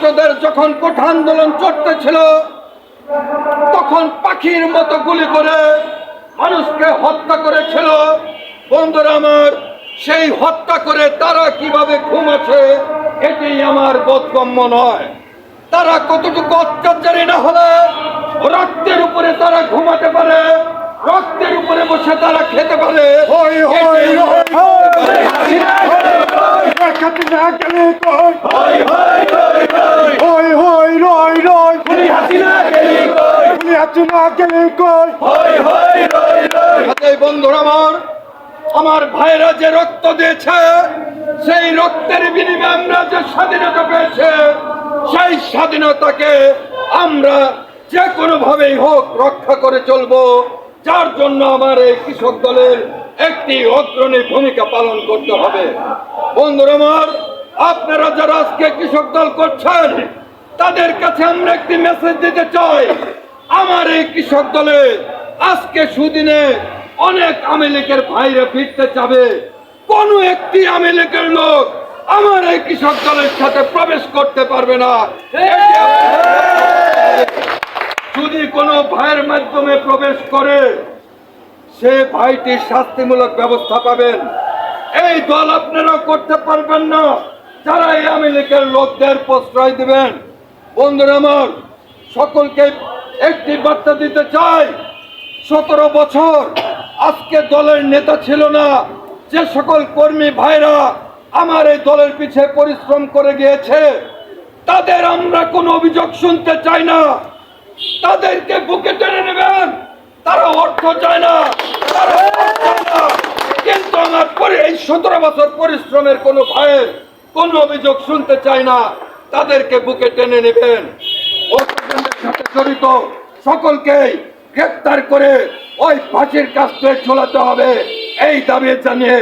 ছাত্রদের যখন কোঠা আন্দোলন চলতেছিল তখন পাখির মতো গুলি করে মানুষকে হত্যা করেছিল বন্ধুরা আমার সেই হত্যা করে তারা কীভাবে ঘুমাচ্ছে এটি আমার বোধগম্য নয় তারা কতটুকু অত্যাচারী না হলে রক্তের উপরে তারা ঘুমাতে পারে রক্তের উপরে বসে তারা খেতে পারে হই হই রই রই খুনি হাসিনা গেলে কই এই বন্ধুরা আমার আমার ভাইরা যে রক্ত দিয়েছে সেই রক্তের বিনিময়ে আমরা যে স্বাধীনতা পেয়েছে সেই স্বাধীনতাকে আমরা যে কোনো ভাবেই হোক রক্ষা করে চলবো। যার জন্য আমার এই কৃষক দলের একটি অগ্রণী ভূমিকা পালন করতে হবে। বন্ধুরা আমার আপনারা যারা আজকে কৃষক দল করছেন তাদের কাছে আমরা একটি মেসেজ দিতে চাই। আমার এই কৃষক দলে আজকে সুদিনে অনেক আওয়ামী ভাইরা ফিরতে যাবে। কোন একটি আওয়ামী লোক আমার এই কৃষক দলের সাথে প্রবেশ করতে পারবে না। যদি কোনো ভাইয়ের মাধ্যমে প্রবেশ করে, সে ভাইটি শাস্তিমূলক ব্যবস্থা পাবেন। এই দল আপনারা করতে পারবেন না। যারা এই আওয়ামী লীগের লোকদের প্রশ্রয় দিবেন, বন্ধুরা আমার, সকলকে একটি বার্তা দিতে চাই। সতেরো বছর আজকে দলের নেতা ছিল না। যে সকল কর্মী ভাইরা আমার এই দলের পিছে পরিশ্রম করে গিয়েছে, তাদের আমরা কোনো অভিযোগ শুনতে চাই না। তাদেরকে বুকে টেনে নেবেন, তারা অর্থ চায় না, তারা। কিন্তু আমার এই সতেরো বছর পরিশ্রমের কোনো ভয়ের কোনো অভিযোগ শুনতে চাই না। তাদেরকে বুকে টেনে নেবেন। সাথে জড়িত সকলকেই গ্রেপ্তার করে ওই ফাঁসির থেকে ঝোলাতে হবে। এই দাবি জানিয়ে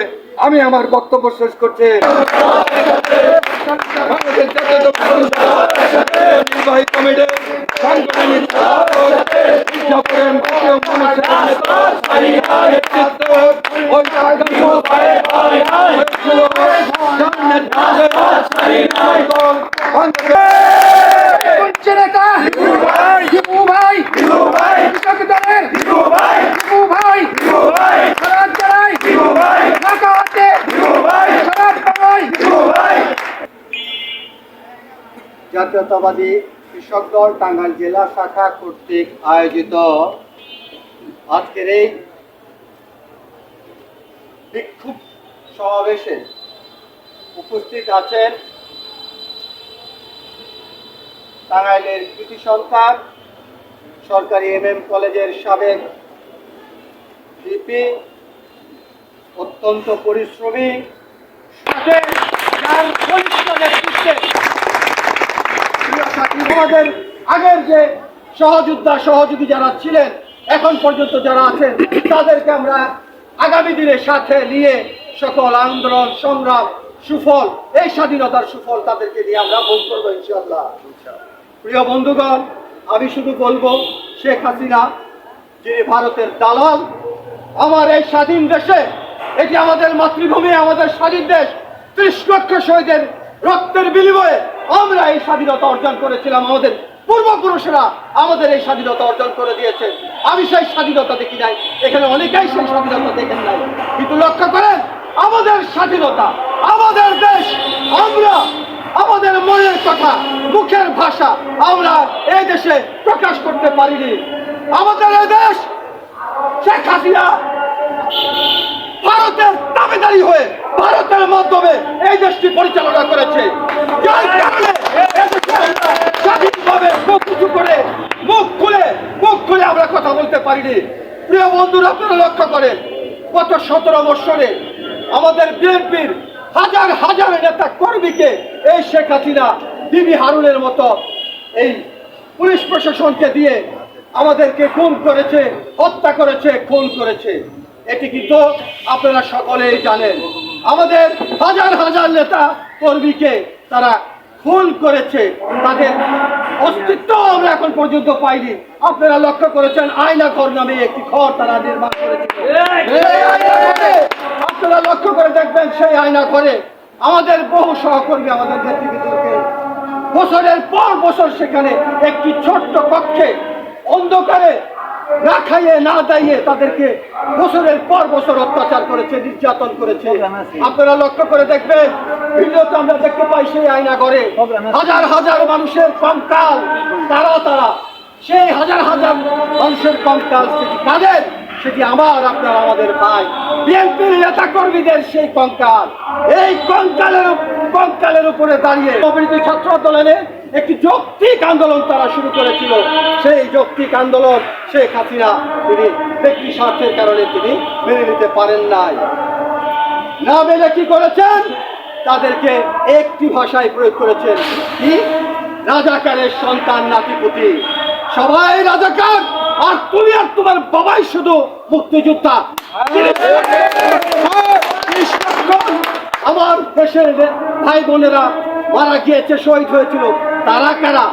আমি আমার বক্তব্য শেষ করছি। নির্বাহী কমিটির সাংগঠনিক মানুষের নেতা, নেতৃত্ব, ওই আগামী হয়েছিল যার নেতৃত্বে দল বাংলাদেশ কোনছে নেতা দিবু ভাই কৃষক দলের দিবু ভাই সারাত জানাই ঢাকা হাতে সারাত বাংলায় জাতীয়তাবাদী কৃষক দল টাঙ্গাইল জেলা শাখা কর্তৃক আয়োজিত আজকের এই বিক্ষোভ সমাবেশে উপস্থিত আছেন টাঙ্গাইলের কৃতি সন্তান সরকারি এম এম কলেজের সাবেক ভিপি, অত্যন্ত পরিশ্রমী সাথে যার নেতৃত্বে আমাদের আগের যে সহযোদ্ধা, সহযোগী যারা ছিলেন, এখন পর্যন্ত যারা আছেন, তাদেরকে আমরা আগামী দিনে সাথে নিয়ে সকল আন্দোলন, সংগ্রাম, সুফল, এই স্বাধীনতার সুফল তাদেরকে নিয়ে আমরা ভোগ করব ইনশাল্লাহ প্রিয় বন্ধুগণ, আমি শুধু বলব, শেখ হাসিনা, যিনি ভারতের দালাল, আমার এই স্বাধীন দেশে, এটি আমাদের মাতৃভূমি, আমাদের স্বাধীন দেশ, ত্রিশ লক্ষ শহীদের রক্তের বিনিময়ে আমরা এই স্বাধীনতা অর্জন করেছিলাম আমাদের পূর্বপুরুষরা আমাদের এই স্বাধীনতা অর্জন করে দিয়েছে। আমি সেই স্বাধীনতা দেখি নাই। এখানে অনেকেই সেই স্বাধীনতা দেখেন নাই। কিন্তু লক্ষ্য করেন, আমাদের স্বাধীনতা, আমাদের দেশ, আমরা, আমাদের মনের কথা, মুখের ভাষা আমরা এই দেশে প্রকাশ করতে পারিনি। আমাদের এই দেশ শেখ হাসিনা ভারতের দাবিদারি হয়ে, ভারতের মাধ্যমে এই দেশটি পরিচালনা করেছে যার কারণে এদেশে আমরা স্বাধীনভাবে মুখ উঁচু করে মুখ খুলে মুখ খুলে আমরা কথা বলতে পারিনি প্রিয় বন্ধুরা আপনারা লক্ষ্য করেন গত সতেরো বৎসরে আমাদের বিএনপির হাজার হাজার নেতা কর্মীকে এই শেখ হাসিনা, বিবি হারুনের মতো এই পুলিশ প্রশাসনকে দিয়ে আমাদেরকে খুন করেছে, হত্যা করেছে, খুন করেছে। এটি কিন্তু আপনারা সকলেই জানেন। আমাদের হাজার হাজার নেতা কর্মীকে তারা খুন করেছে, তাদের অস্তিত্ব আমরা এখন পর্যন্ত পাইনি। আপনারা লক্ষ্য করেছেন, আয়না ঘর নামে একটি ঘর তারা নির্মাণ করেছে। আপনারা লক্ষ্য করে দেখবেন, সেই আয়না ঘরে আমাদের বহু সহকর্মী আমাদের নেতৃবৃন্দকে বছরের পর বছর সেখানে একটি ছোট্ট কক্ষে অন্ধকারে না খাইয়ে না দাইয়ে তাদেরকে বছরের পর বছর অত্যাচার করেছে নির্যাতন করেছে। আপনারা লক্ষ্য করে দেখবেন ভিডিওতে আমরা দেখতে পাই সেই আয়না ঘরে হাজার হাজার মানুষের কঙ্কাল তারা তারা সেই হাজার হাজার মানুষের কঙ্কাল কাদের? সেটি আমার, আপনার আমাদের ভাই। বিএনপির নেতা কর্মীদের সেই কঙ্কাল। এই কঙ্কালের কঙ্কালের উপরে দাঁড়িয়ে ছাত্র আন্দোলনে একটি যৌক্তিক আন্দোলন তারা শুরু করেছিল। সেই যৌক্তিক আন্দোলন শেখ হাসিনা, তিনি ব্যক্তি স্বার্থের কারণে তিনি মেনে নিতে পারেন নাই। না মেনে কি করেছেন? তাদেরকে একটি ভাষায় প্রয়োগ করেছেন কি? রাজাকারের সন্তান নাতিপুতি। সবাই রাজাকার! আর তুমি আর তোমার বাবাই শুধু মুক্তিযোদ্ধা। আমার দেশের ভাই বোনেরা মারা গিয়েছে শহীদ হয়েছিল। তারা কারা?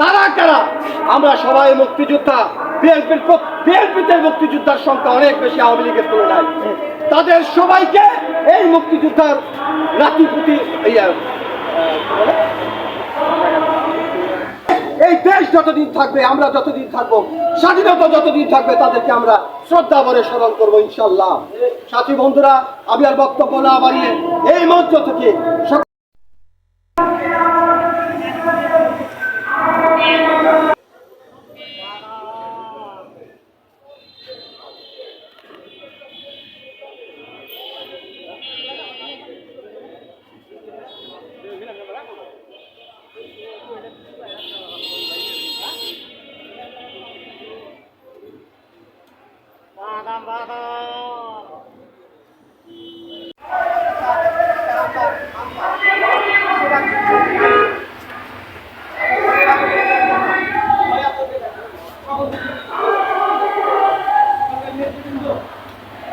তারা কারা? আমরা সবাই মুক্তিযোদ্ধা। বিএনপির বিএনপিতে মুক্তিযোদ্ধার সংখ্যা অনেক বেশি আওয়ামী লীগের তুলনায়। তাদের সবাইকে এই মুক্তিযোদ্ধার নাতিপুতি ইয়া, এই দেশ যতদিন থাকবে, আমরা যতদিন থাকব, স্বাধীনতা যতদিন থাকবে, তাদেরকে আমরা শ্রদ্ধা ভরে স্মরণ করব ইনশাল্লাহ সাথী বন্ধুরা, আমি আর বক্তব্য না বাড়িয়ে এই মঞ্চ থেকে